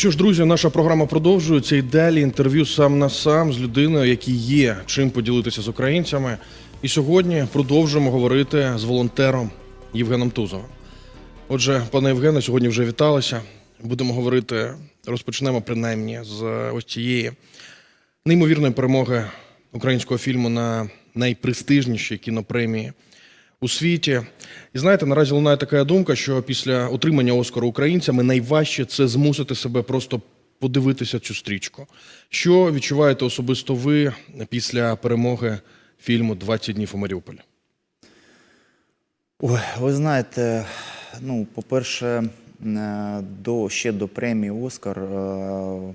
Ну що ж, друзі, наша програма продовжується. І далі інтерв'ю сам на сам з людиною, який є чим поділитися з українцями. І сьогодні продовжуємо говорити з волонтером Євгеном Тузовим. Отже, пане Євгене, сьогодні вже віталися. Будемо говорити, розпочнемо принаймні з ось цієї неймовірної перемоги українського фільму на найпрестижнішій кінопремії у світі. І знаєте, наразі лунає така думка, що після отримання Оскару українцями найважче це змусити себе просто подивитися цю стрічку. Що відчуваєте особисто ви після перемоги фільму «20 днів у Маріуполі? Ой, ви знаєте, ну, по-перше, е, до, ще до премії Оскар е,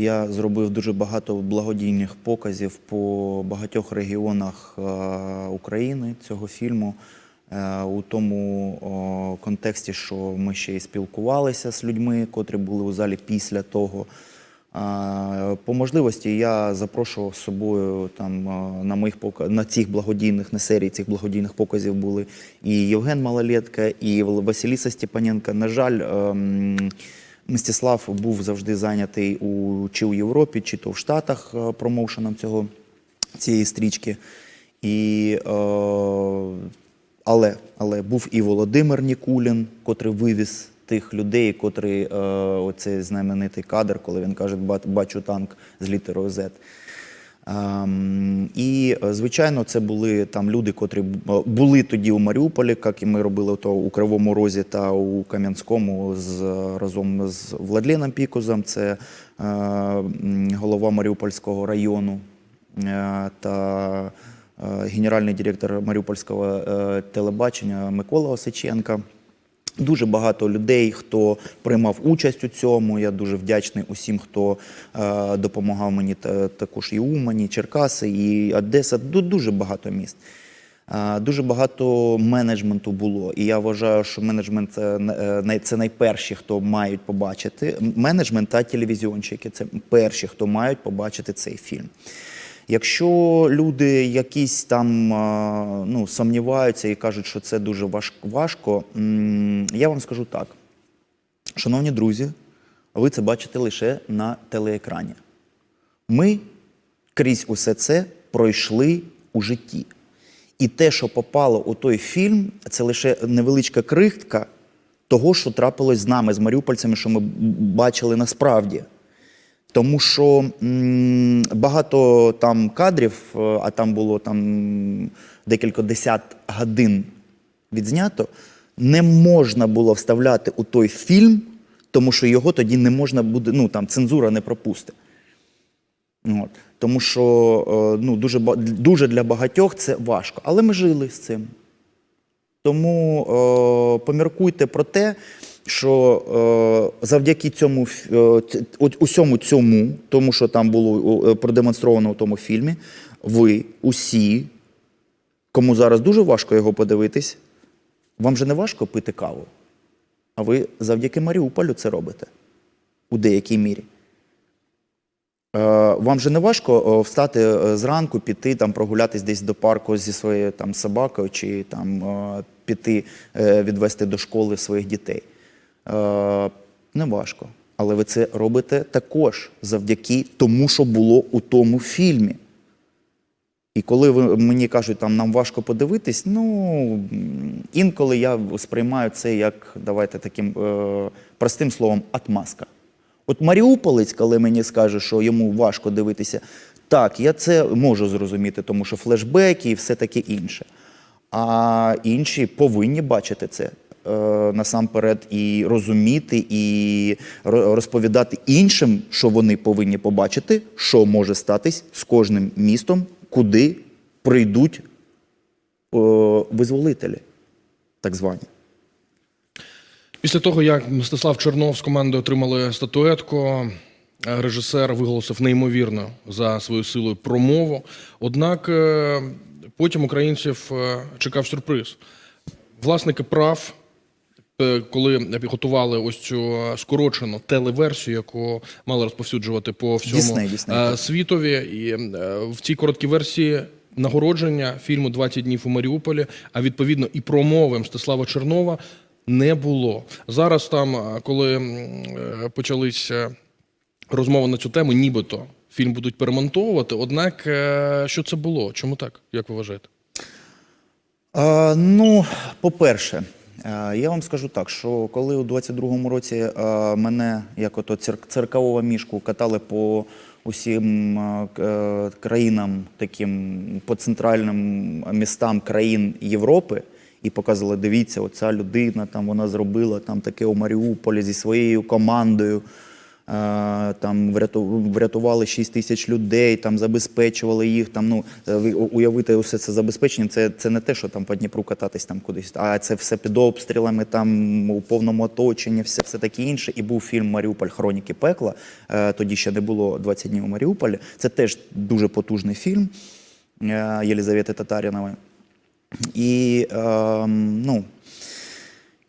я зробив дуже багато благодійних показів по багатьох регіонах е, України цього фільму. Е, У тому контексті, що ми ще й спілкувалися з людьми, котрі були у залі після того. По можливості я запрошував з собою там на моїх пока- на цих благодійних на серії цих благодійних показів були і Євген Малолетка, і Василіса Степаненка. На жаль, ем, Мстислав був завжди зайнятий у чи у Європі, чи то в Штатах е, промоушеном цього цієї стрічки. І, е, але, але був і Володимир Нікулін, котрий вивіз тих людей, котрий е, оцей знаменитий кадр, коли він каже, «Ба- бачу танк з літерою Z. Ем, і, е, звичайно, це були там люди, котрі е, були тоді у Маріуполі, як і ми робили то у Кривому Розі та у Кам'янському з, разом з Владленом Пікузом. Це е, голова Маріупольського району е, та е, генеральний директор Маріупольського е, телебачення Микола Осиченка. Дуже багато людей, хто приймав участь у цьому. Я дуже вдячний усім, хто е, допомагав мені та- також і Умані, Черкаси, і Одеса. Ду- Дуже багато міст. Е, Дуже багато менеджменту було, і я вважаю, що менеджмент це, е, це найперші, хто мають побачити. Менеджмент та телевізіонщики це перші, хто мають побачити цей фільм. Якщо люди якісь там ну, сумніваються і кажуть, що це дуже важко, я вам скажу так. Шановні друзі, ви це бачите лише на телеекрані. Ми крізь усе це пройшли у житті. І те, що попало у той фільм, це лише невеличка крихтка того, що трапилось з нами, з маріупольцями, що ми бачили насправді. Тому що багато там кадрів, е, а там було там декілька десят годин відзнято, не можна було вставляти у той фільм, тому що його тоді не можна буде, ну там цензура не пропустить. От. Тому що е, ну, дуже, дуже для багатьох це важко. Але ми жили з цим. Тому е, поміркуйте про те, що е, завдяки цьому е, усьому цьому, тому що там було е, продемонстровано в тому фільмі, ви усі, кому зараз дуже важко його подивитись, вам же не важко пити каву, а ви завдяки Маріуполю це робите у деякій мірі. Е, Вам же не важко е, встати зранку, піти там прогулятись десь до парку зі своєю там собакою, чи там піти відвести до школи своїх дітей. Е, Не важко. Але ви це робите також завдяки тому, що було у тому фільмі. І коли ви мені кажуть, там нам важко подивитись, ну інколи я сприймаю це як давайте таким е, простим словом атмаска. От Маріуполець, коли мені скаже, що йому важко дивитися, так, я це можу зрозуміти, тому що флешбеки і все таке інше. А інші повинні бачити це насамперед і розуміти, і розповідати іншим, що вони повинні побачити, що може статись з кожним містом, куди прийдуть е, визволителі, так звані. Після того, як Мстислав Чернов з командою отримали статуетку, е, режисер виголосив неймовірно за свою силою промову. Однак е, потім українців е, чекав сюрприз. Власники прав, е, коли готували ось цю скорочену телеверсію, яку мали розповсюджувати по всьому Disney, Disney, е, світові, і е, в цій короткій версії. Нагородження фільму «20 днів у Маріуполі, а відповідно і промови Мстислава Чернова не було. Зараз там, коли е, почалися розмови на цю тему, нібито фільм будуть перемонтовувати. Однак, е, що це було? Чому так? Як ви вважаєте? А, ну, по-перше, е, я вам скажу так, що коли у 22-му році е, мене, як ото цир- циркового мішку, катали по усім е, е, країнам, таким по центральним містам країн Європи, і показували, дивіться, оця людина там вона зробила там таке у Маріуполі зі своєю командою. Там врятували 6 тисяч людей, там забезпечували їх. Там ну е, уявити усе це забезпечення. Це, це не те, що там по Дніпру кататись там кудись, а це все під обстрілами, там у повному оточенні, все, все таке інше. І був фільм Маріуполь Хроніки пекла. Е, Тоді ще не було 20 днів у Маріуполі. Це теж дуже потужний фільм е, Єлізавети Татарінової. І е, ну,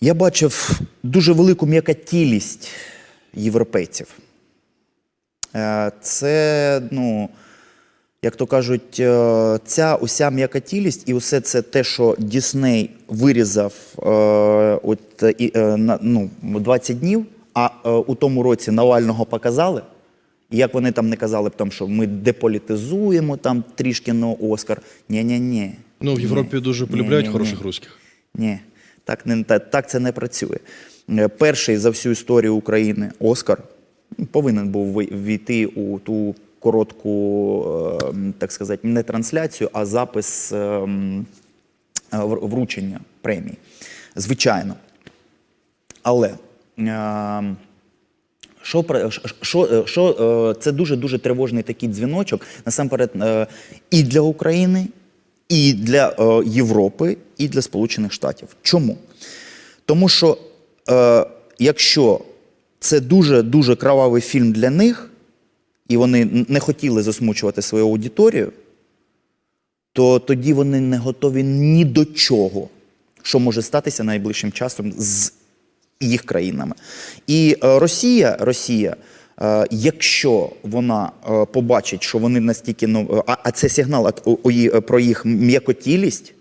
я бачив дуже велику м'якотілість європейців. Е, Це, ну, як то кажуть, е, ця уся м'якотілість і усе це те, що Дісней вирізав е, от, і, ну, 20 днів, а у тому році Навального показали. І як вони там не казали б, там, що ми деполітизуємо там трішки на Оскар. Ні-ні-ні. Ну, в Європі дуже полюбляють Ні-ні-ні. хороших русських. Ні, так, не, так, так це не працює. Е, Перший за всю історію України Оскар повинен був війти у ту коротку, е, так сказати, не трансляцію, а запис е, м, е, вр- вручення премії. Звичайно. Але е, що, що, е, що це дуже дуже тривожний такий дзвіночок насамперед і для України, і для Європи, і для Сполучених Штатів. Чому? Тому що е, якщо це дуже дуже кровавий фільм для них, і вони не хотіли засмучувати свою аудиторію, то тоді вони не готові ні до чого, що може статися найближчим часом з їх країнами. І е, Росія, Росія, е, якщо вона е, побачить, що вони настільки ну, е, а, це сигнал її- про їх м'якотілість,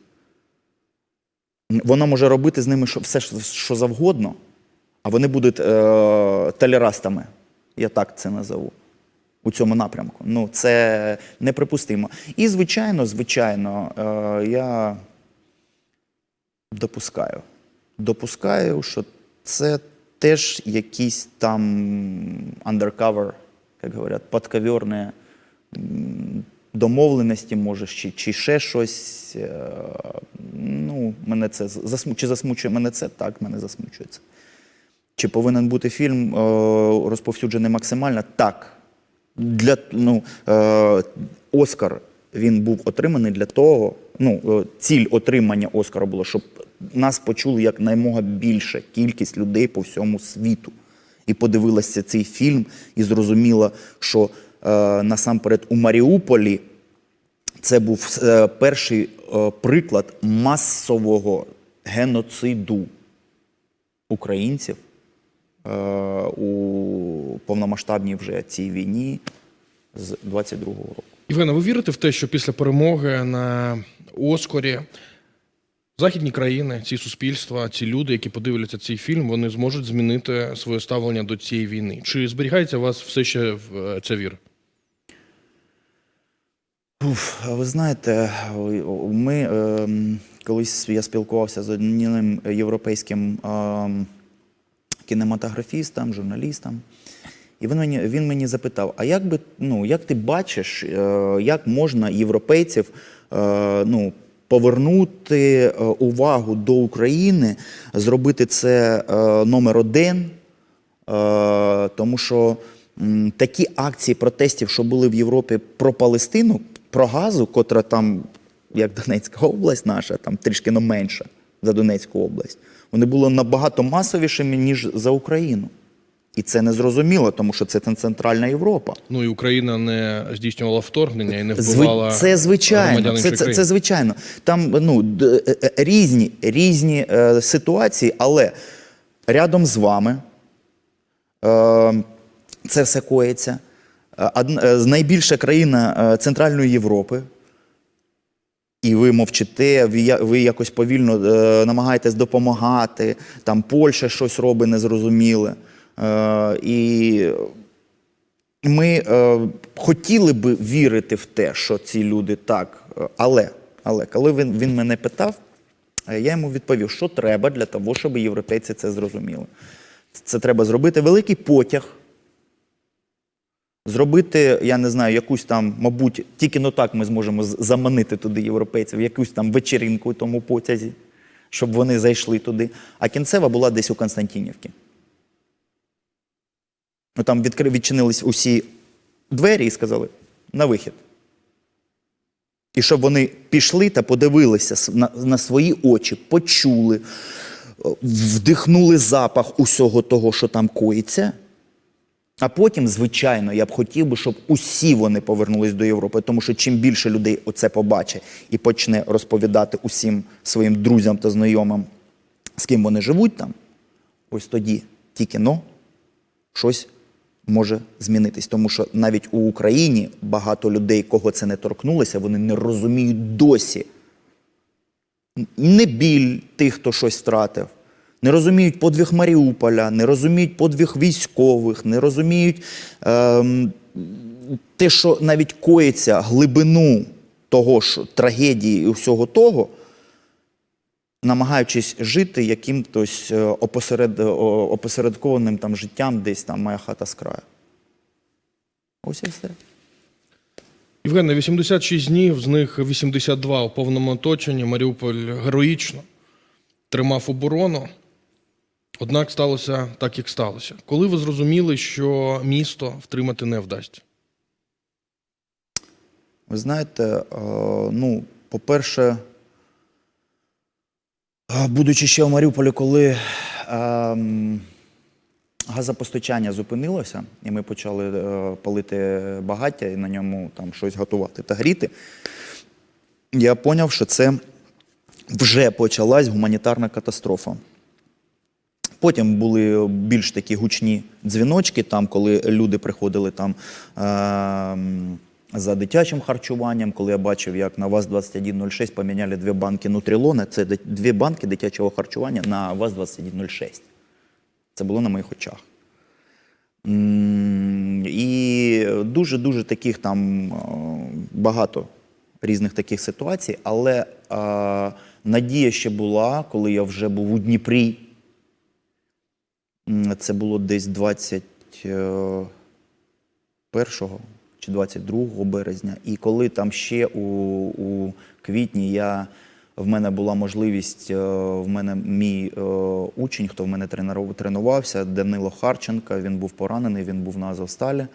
вона може робити з ними все, що- завгодно, а вони будуть е, толерастами. Я так це назову. У цьому напрямку. Ну, це неприпустимо. І, звичайно, звичайно, е, я допускаю. Допускаю, що це теж якісь там undercover, як говорять, подковерні домовленості, може, чи, чи ще щось. Е, Ну, мене це засму- чи засмучує мене це? Так, мене засмучує це. Чи повинен бути фільм е, розповсюджений максимально? Так. Для, ну, е, Оскар він був отриманий для того, ну, ціль отримання Оскара була, щоб нас почули як наймога більша кількість людей по всьому світу. І подивилася цей фільм і зрозуміла, що насамперед у Маріуполі це був е, перший е, приклад масового геноциду українців е, у повномасштабній вже цій війні з 22-го року. Євгена, ви вірите в те, що після перемоги на Оскарі західні країни, ці суспільства, ці люди, які подивляться цей фільм, вони зможуть змінити своє ставлення до цієї війни? Чи зберігається у вас все ще в- е, ця віра? Уф, ви знаєте, ми ем, колись я спілкувався з одним європейським ем, кінематографістом, журналістом. І він мені, він мені запитав: а як би, ну, як ти бачиш, е, як можна європейців е, ну, повернути е, увагу до України, зробити це е, номер один? Е, тому що такі акції протестів, що були в Європі про Палестину, про газу, котра там, як Донецька область наша, там трішки ну, менша за Донецьку область, вони були набагато масовішими, ніж за Україну. І це не зрозуміло, тому що це Центральна Європа. Ну і Україна не здійснювала вторгнення і не вбивала Це звичайно. Це, це, це звичайно. Там ну, д- е, е, різні, різні е, ситуації, але рядом з вами е, це все коїться. Е, найбільша країна е, Центральної Європи. і ви мовчите, ви, якось повільно е, намагаєтесь допомагати, там Польща щось робить незрозуміле. І ми хотіли би вірити в те, що ці люди так, але, але коли він, він мене питав, я йому відповів, що треба для того, щоб європейці це зрозуміли. Це треба зробити великий потяг, зробити, я не знаю, якусь там, мабуть, тільки но так ми зможемо заманити туди європейців, якусь там вечеринку у тому потязі, щоб вони зайшли туди. А кінцева була десь у Константинівці. Ну, там відкри... відчинились усі двері і сказали на вихід. І щоб вони пішли та подивилися на, на свої очі, почули, вдихнули запах усього того, що там коїться. А потім, звичайно, я б хотів би, щоб усі вони повернулись до Європи, тому що чим більше людей оце побачить і почне розповідати усім своїм друзям та знайомим, з ким вони живуть там, ось тоді тільки но щось може змінитись. Тому що навіть у Україні багато людей, кого це не торкнулося, вони не розуміють досі. Не біль тих, хто щось втратив. Не розуміють подвиг Маріуполя, не розуміють подвиг військових, не розуміють ем, те, що навіть коїться глибину того ж трагедії і всього того, намагаючись жити якимось е, опосеред, опосередкованим там життям, десь там моя хата з краю. Ось і все. Євгене, 86 днів, з них 82 у повному оточенні. Маріуполь героїчно тримав оборону. Однак сталося так, як сталося. Коли ви зрозуміли, що місто втримати не вдасться? Ви знаєте, е, ну, по-перше, е, будучи ще в Маріуполі, коли ем, газопостачання зупинилося, і ми почали е, палити багаття і на ньому там щось готувати та гріти, я зрозумів, що це вже почалась гуманітарна катастрофа. Потім були більш такі гучні дзвіночки, там, коли люди приходили там е- за дитячим харчуванням, коли я бачив, як на ВАЗ-2106 поміняли дві банки Нутрілона. Це дві банки дитячого харчування на ВАЗ-2106. Це було на моїх очах. І дуже-дуже таких там е, багато різних таких ситуацій, але е, надія ще була, коли я вже був у Дніпрі. Це було десь 21 чи 22 березня. І коли там ще у, у квітні я, в мене була можливість, е, в мене мій е, учень, хто в мене тренувався, Данило Харченко, він був поранений, він був на Азовсталі.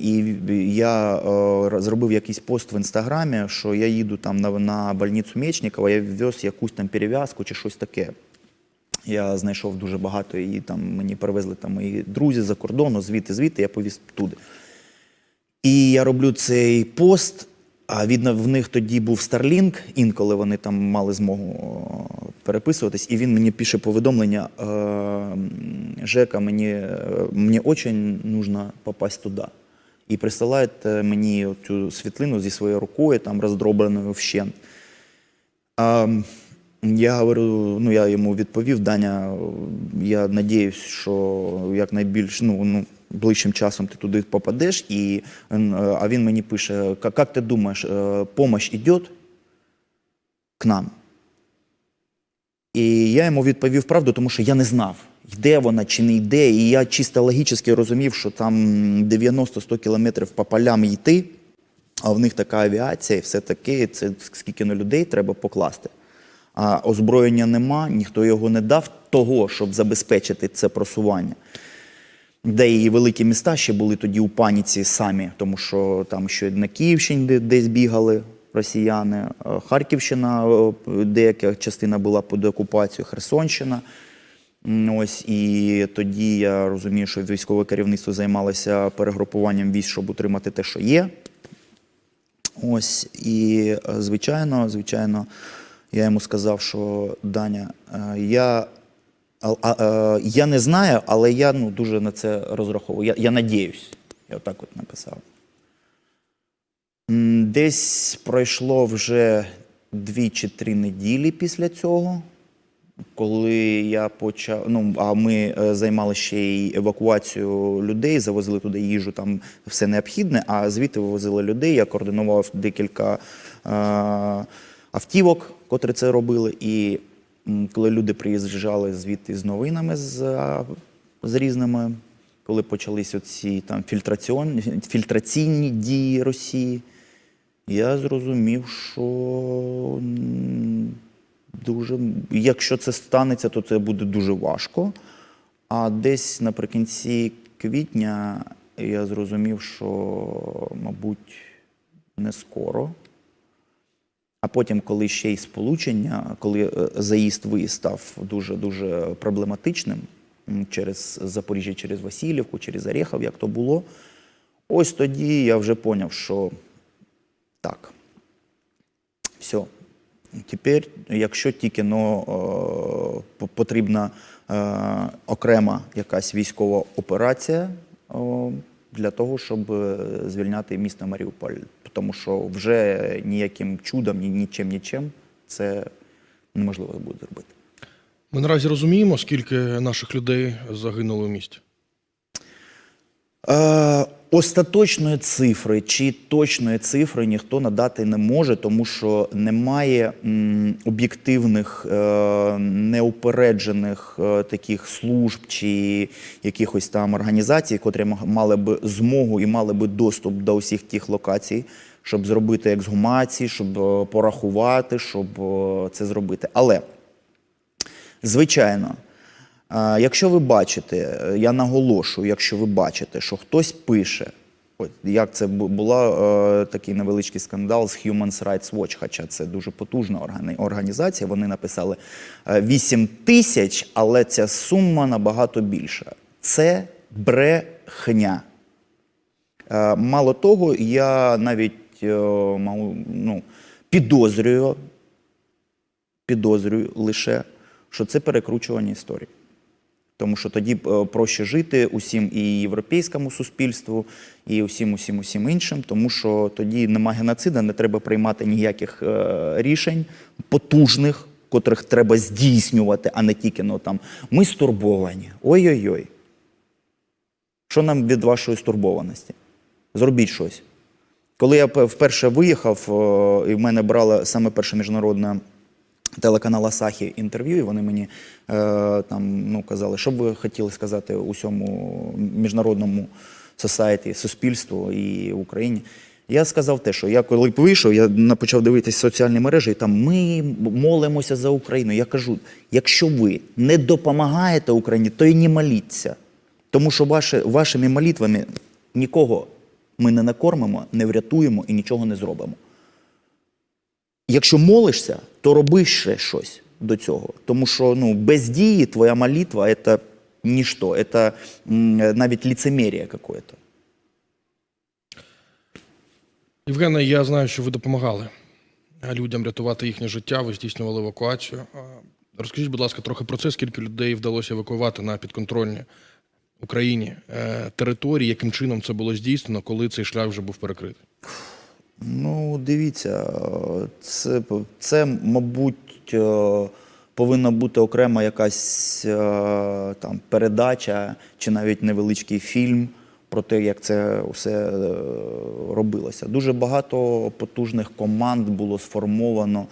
І я е, зробив якийсь пост в інстаграмі, що я їду там на, на больницю Мечникова, я вез якусь там перев'язку чи щось таке. Я знайшов дуже багато і там мені привезли там мої друзі за кордону, звідти, звідти, я повіз туди. І я роблю цей пост, а видно, в них тоді був Starlink, інколи вони там мали змогу переписуватись, і він мені пише повідомлення: е, Жека, мені, е, мені дуже нужно попасть туди. І присилає е, мені цю світлину зі своєю рукою, там роздробленою вщент. Я говорю, ну я йому відповів, Даня, я надіюсь, що якнайбільш ну, ну, ближчим часом ти туди попадеш. І, е, а він мені пише: як ти думаєш, е, помощь йде к нам? І я йому відповів правду, тому що я не знав, йде вона чи не йде. І я чисто логічно розумів, що там 90-100 кілометрів по полям йти, а в них така авіація і все таке, це скільки на людей треба покласти. А озброєння нема, ніхто його не дав того, щоб забезпечити це просування. Де і великі міста ще були тоді у паніці самі, тому що там ще на Київщині десь бігали росіяни, е, Харківщина, е, деяка частина була під окупацією, Херсонщина. Ось і тоді я розумію, що військове керівництво займалося перегрупуванням військ, щоб утримати те, що є. Ось і е, звичайно, звичайно, я йому сказав, що Даня, е, я, е, я не знаю, але я ну, дуже на це розраховую. Я, я надіюсь. Я отак от написав. Десь пройшло вже дві чи три неділі після цього, коли я почав. Ну, а ми е, займалися ще й евакуацією людей, завозили туди їжу, там все необхідне, а звідти вивозили людей. Я координував декілька е, автівок, котрі це робили. І коли люди приїжджали звідти з новинами з, з різними, коли почалися ці там фільтраційні дії Росії, я зрозумів, що дуже, якщо це станеться, то це буде дуже важко. А десь наприкінці квітня я зрозумів, що, мабуть, не скоро. А потім, коли ще й сполучення, коли е, заїзд-виїзд став дуже-дуже проблематичним через Запоріжжя, через Васильівку, через Орехов, як то було, ось тоді я вже поняв, що так, все. Тепер, якщо тільки ну, е, потрібна е, окрема якась військова операція для того, щоб е, звільняти місто Маріуполь. Тому що вже ніяким чудом, нічим, нічим це неможливо буде зробити. Ми наразі розуміємо, скільки наших людей загинуло в місті. Е, остаточної цифри чи точної цифри ніхто надати не може, тому що немає об'єктивних, е, неупереджених е, таких служб чи якихось там організацій, котрі мали би змогу і мали би доступ до усіх тих локацій, щоб зробити ексгумації, щоб е, порахувати, щоб це зробити. Але Звичайно, якщо ви бачите, е, я наголошую, якщо ви бачите, що хтось пише, от як це бу- була е, такий невеличкий скандал з Human Rights Watch, хоча це дуже потужна організація. Вони написали е, 8 тисяч, але ця сума набагато більша. Це брехня. Е, Мало того, я навіть е, ну, підозрюю, підозрюю лише, що це перекручування історії. Тому що тоді е, проще жити усім і європейському суспільству, і усім, усім, усім іншим, тому що тоді нема геноцида, не треба приймати ніяких е, рішень потужних, котрих треба здійснювати, а не тільки ну, там ми стурбовані. Ой-ой-ой. Що нам від вашої стурбованості? Зробіть щось. Коли я вперше виїхав, е, і в мене брала саме перша міжнародна телеканал Асахі інтерв'ю, і вони мені е, там ну, казали, що б ви хотіли сказати усьому міжнародному сосайті, суспільству і Україні. Я сказав те, що я коли вийшов, я почав дивитися соціальні мережі, і там ми молимося за Україну. Я кажу: якщо ви не допомагаєте Україні, то і не моліться. Тому що ваші, вашими молитвами нікого ми не накормимо, не врятуємо і нічого не зробимо. Якщо молишся, то роби ще щось до цього. Тому що ну, без дії твоя молитва це ніщо, це навіть ліцемерія якесь. Євгена, я знаю, що ви допомагали людям рятувати їхнє життя, ви здійснювали евакуацію. Розкажіть, будь ласка, трохи про це, скільки людей вдалося евакуювати на підконтрольні Україні е, території, яким чином це було здійснено, коли цей шлях вже був перекритий? Ну, дивіться, це, це мабуть, е, повинна бути окрема якась е, там передача чи навіть невеличкий фільм про те, як це все е, робилося. Дуже багато потужних команд було сформовано.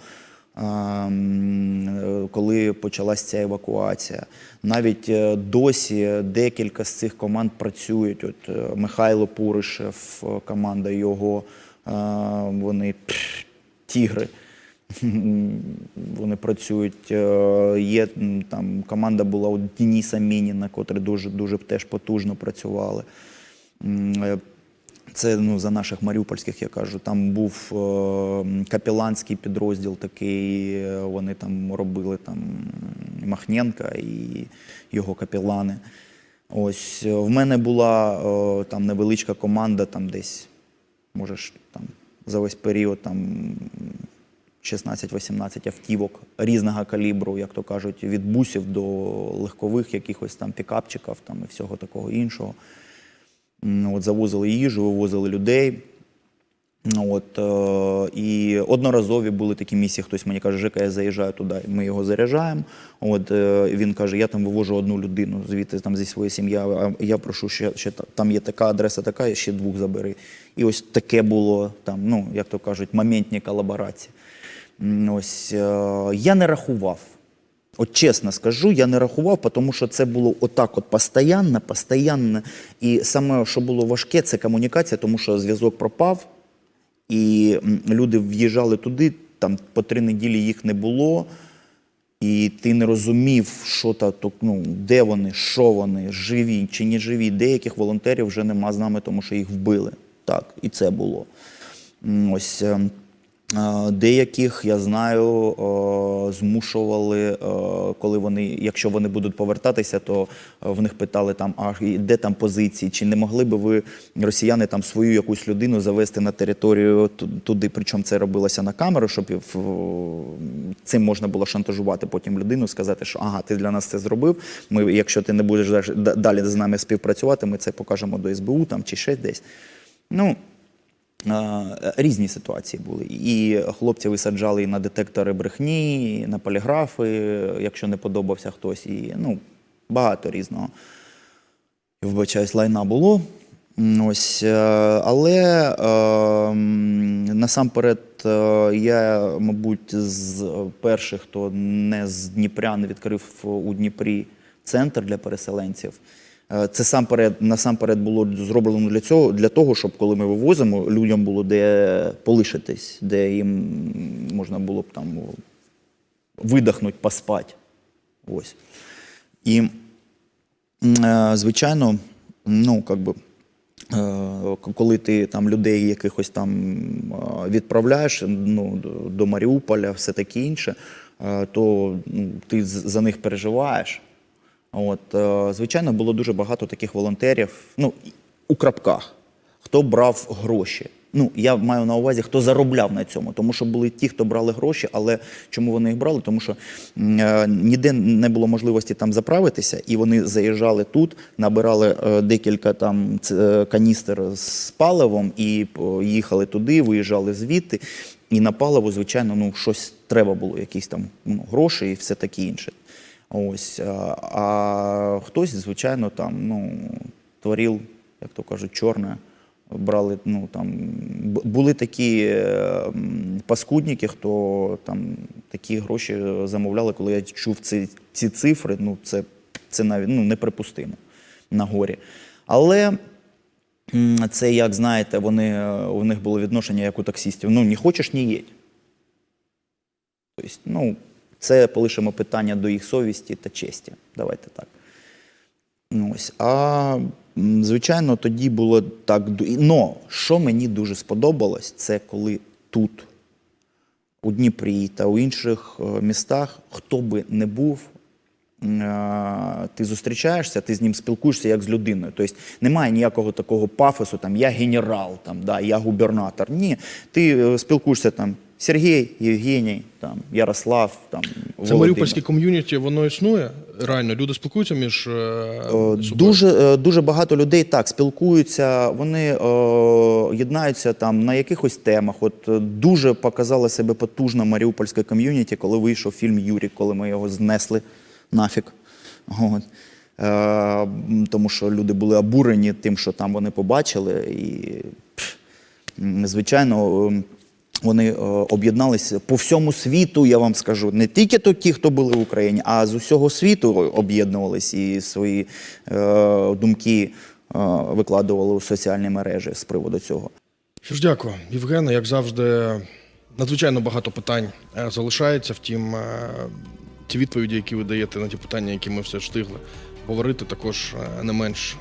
ем, Коли почалася ця евакуація, навіть досі декілька з цих команд працюють. От Михайло Пуришев, команда його, вони тігри. Вони працюють. Е, Є там команда була у Дениса Мініна, котрі дуже дуже теж потужно працювали. Е, Це ну, за наших маріупольських, я кажу. Там був е, м, підрозділ такий, вони там робили там Махненка і його капелани. Ось в мене була там невеличка команда, там десь, може, ж, там за весь період там 16-18 автівок різного калібру, як то кажуть, від бусів до легкових якихось там пікапчиків там, і всього такого іншого. От завозили їжу, вивозили людей. Ну, От, е, і одноразові були такі місії. Хтось мені каже, Жека, я заїжджаю туди, ми його заряджаємо. От, е, він каже, я там вивожу одну людину звідти там, зі своєї сім'ї, а я прошу, ще, ще там є така адреса, така, ще двох забери. І ось таке було там, ну, як то кажуть, моментні колаборації. Ось, е, я не рахував. От чесно скажу, я не рахував, тому що це було отак, от постоянно, постоянно. І саме, що було важке, це комунікація, тому що зв'язок пропав, і люди в'їжджали туди, там по три неділі їх не було, і ти не розумів, що та, то, ну, де вони, що вони, живі чи не живі. Деяких волонтерів вже нема з нами, тому що їх вбили. Так, і це було. Ось. Е, Деяких я знаю, е, змушували, е, коли вони, якщо вони будуть повертатися, то в них питали там, а де там позиції, чи не могли би ви, росіяни, там свою якусь людину завести на територію туди, причому це робилося на камеру, щоб цим можна було шантажувати потім людину, сказати, що ага, ти для нас це зробив. Ми, якщо ти не будеш далі- з нами співпрацювати, ми це покажемо до СБУ там чи ще десь. Ну, Різні ситуації були. І хлопці висаджали і на детектори брехні, і на поліграфи, якщо не подобався хтось, і ну, багато різного. Вибачаюсь, лайна було. Ось, е, але е, насамперед е, я, мабуть, з перших, хто не з Дніпря, не відкрив у Дніпрі центр для переселенців. Е, Це сам перед, насамперед було зроблено для цього, для того, щоб коли ми вивозимо, людям було де полишитись, де їм можна було б там видихнути, поспати. Ось. І, е, звичайно, ну, как би, е, коли ти там людей якихось там відправляєш ну, до- Маріуполя, все таке інше, то ну, ти за них переживаєш. От, е, звичайно, було дуже багато таких волонтерів, ну, у крапках, хто брав гроші. Ну, я маю на увазі, хто заробляв на цьому, тому що були ті, хто брали гроші, але чому вони їх брали? Тому що е, ніде не було можливості там заправитися, і вони заїжджали тут, набирали е, декілька там е, каністр з паливом і е, їхали туди, виїжджали звідти. І на паливо, звичайно, ну щось треба було, якісь там ну, гроші і все таке інше. Ось, а, хтось, звичайно, там ну, творив, як то кажуть, чорне. Брали, ну там були такі е, паскудники, хто там такі гроші замовляли. Коли я чув ці, ці цифри, ну це, це навіть ну, неприпустимо на горі. Але це, як знаєте, вони, е, у них було відношення як у таксістів. Ну, не хочеш, не їдь. Тобто, ну, це полишимо питання до їх совісті та честі. Давайте так. Ну, Ось. А звичайно, тоді було так. Но що мені дуже сподобалось, це коли тут, у Дніпрі та у інших е, містах, хто би не був, е, ти зустрічаєшся, ти з ним спілкуєшся як з людиною. Тобто немає ніякого такого пафосу, там я генерал, там, да, я губернатор. Ні, ти е, спілкуєшся там Сергій, Євгеній, там, Ярослав, там, Це Володимир. маріупольське ком'юніті, воно існує реально. Люди спілкуються між е, Е, собою. Дуже, е, дуже багато людей так спілкуються, вони е, єднаються там на якихось темах. От дуже показала себе потужна маріупольська ком'юніті, коли вийшов фільм Юрік, коли ми його знесли нафіг. От. Е, тому що люди були обурені тим, що там вони побачили. І, пф, звичайно, вони е, об'єдналися по всьому світу, я вам скажу. Не тільки то ті, хто були в Україні, а з усього світу об'єднувалися і свої е, думки е, викладували у соціальні мережі з приводу цього. Що ж, дякую, Євгене. Як завжди, надзвичайно багато питань е, залишається. Втім, е, ті відповіді, які ви даєте на ті питання, які ми все встигли говорити, також не менш,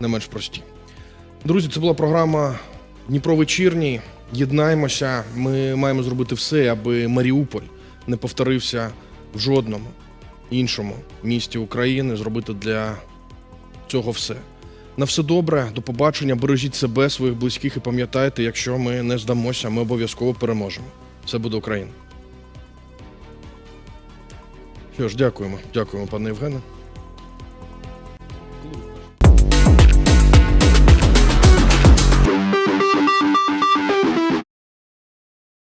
не менш прості. Друзі, це була програма Дніпро вечірній. Єднаємося. Ми маємо зробити все, аби Маріуполь не повторився в жодному іншому місті України. Зробити для цього все. На все добре, до побачення. Бережіть себе, своїх близьких і пам'ятайте, якщо ми не здамося, ми обов'язково переможемо. Все буде Україна. Що ж, дякуємо. Дякуємо, пане Євгене.